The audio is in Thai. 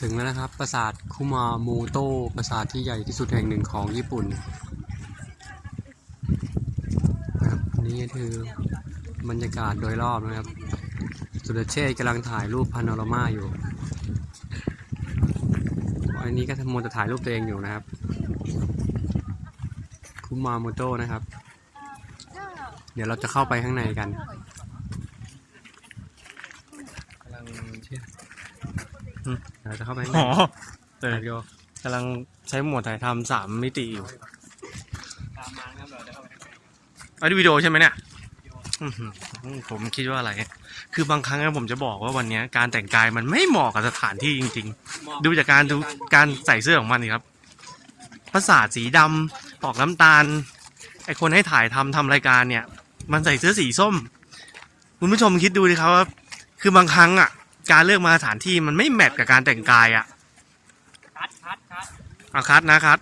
ถึงแล้วนะครับ ปราสาทคุมาโมโตปราสาทที่ใหญ่ที่สุดแห่งหนึ่งของญี่ปุ่นนะครับนี่คือบรรยากาศโดยรอบนะครับ สุรเชษกำลังถ่ายรูปพาโนรามาอยู่ อันนี้ก็ทำมนจะถ่ายรูปตัวเองอยู่นะครับ คุมาโมโตนะครับ เดี๋ยวเราจะเข้าไปข้างในกันกำลังเช่ ราจะเข้าไปข้างในอ๋อเออเดี๋ยวกำลังใช้โหมดถ่ายทำสามมิติอยู่ตามมาครับเราจะเข้าไปอันนี้วิดีโอใช่ไหมเนี่ยอื้อหือผมคิดว่าอะไร คือบางครั้งนะผมจะบอกว่าวันเนี้ยการแต่งกายมันไม่เหมาะกับสถานที่จริงๆดูจากการดูการใส่เสื้อของมันนี่ครับภาษาทสีดำออกน้ำตาล ไอคนให้ถ่ายทำทำรายการเนี่ย มันใส่เสื้อสีส้ม คุณผู้ชมคิดดูดิครับว่าคือบางครั้งอะ การเลือกมาสถานที่มันไม่แมทกับการแต่งกายอะคัดคัดคัดเอาคัดนะคัด